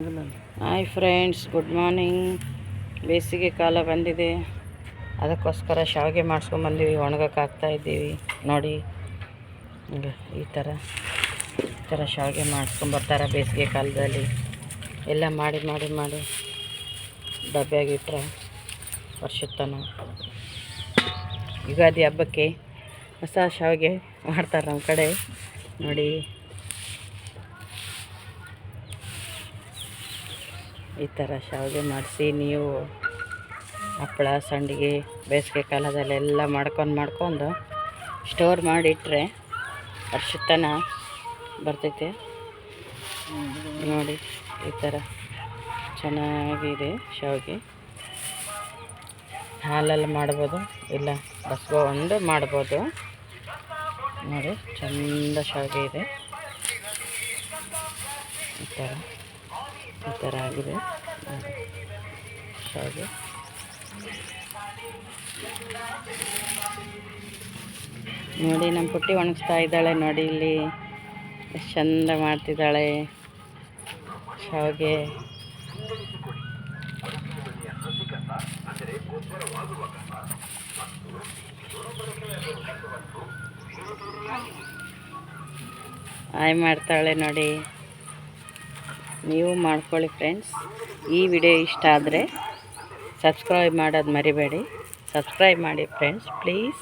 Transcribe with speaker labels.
Speaker 1: Hi friends, good morning. ಬೇಸಿಗೆ ಕಾಲ ಬಂದಿದೆ. ಅದಕ್ಕೋಸ್ಕರ ಶಾವಿಗೆ ಮಾಡಿಸ್ಕೊಂಬಂದೀವಿ ಒಣಗಕ್ಕೆ ಹಾಕ್ತಾ ಇದ್ದೀವಿ. ನೋಡಿ ಈ ಥರ ಈ ಥರ ಶಾವಿಗೆ ಮಾಡಿಸ್ಕೊಂಬರ್ತಾರೆ ಬೇಸಿಗೆ ಕಾಲದಲ್ಲಿ. ಎಲ್ಲ ಮಾಡಿ ಮಾಡಿ ಮಾಡಿ ಡಬ್ಬ್ಯಾಗ ಇಟ್ಟರೆ ವರ್ಷದ ತನಕ ಯುಗಾದಿ ಹಬ್ಬಕ್ಕೆ ಹೊಸ ಶಾವಿಗೆ ಮಾಡ್ತಾರೆ ನಮ್ಮ ಕಡೆ. ನೋಡಿ ಈ ಥರ ಶಾವಿಗೆ ಮಾಡಿಸಿ ನೀವು ಹಪ್ಪಳ, ಸಂಡಿಗೆ, ಬೇಸಿಗೆ ಕಾಲದಲ್ಲೆಲ್ಲ ಮಾಡ್ಕೊಂಡು ಮಾಡ್ಕೊಂಡು ಸ್ಟೋರ್ ಮಾಡಿಟ್ರೆ ವರ್ಷತನ ಬರ್ತೈತೆ. ನೋಡಿ, ಈ ಥರ ಚೆನ್ನಾಗಿದೆ ಶಾವಿಗೆ. ಹಾಲಲ್ಲಿ ಮಾಡ್ಬೋದು, ಇಲ್ಲ ಬಸ್ಕೊಂಡು ಮಾಡ್ಬೋದು. ನೋಡಿ, ಚಂದ ಶಾವಿಗೆ ಇದೆ. ಈ ಥರ. ಈ ಥರ ಆಗಿದೆ. ಹಾಗೆ. ನೋಡಿ, ನಮ್ಮ ಪುಟ್ಟಿ ಒಣಗಿಸ್ತಾ ಇದ್ದಾಳೆ ನೋಡಿ ಇಲ್ಲಿ. ಎಷ್ಟು ಚಂದ ಮಾಡ್ತಿದ್ದಾಳೆ. ಶಾವಿಗೆ ಆಯ್ ಮಾಡ್ತಾಳೆ ನೋಡಿ. ನೀವು ಮಾಡ್ಕೊಳ್ಳಿ ಫ್ರೆಂಡ್ಸ್. ಈ ವಿಡಿಯೋ ಇಷ್ಟ ಆದರೆ ಸಬ್ಸ್ಕ್ರೈಬ್ ಮಾಡೋದು ಮರಿಬೇಡಿ. ಸಬ್ಸ್ಕ್ರೈಬ್ ಮಾಡಿ ಫ್ರೆಂಡ್ಸ್ ಪ್ಲೀಸ್.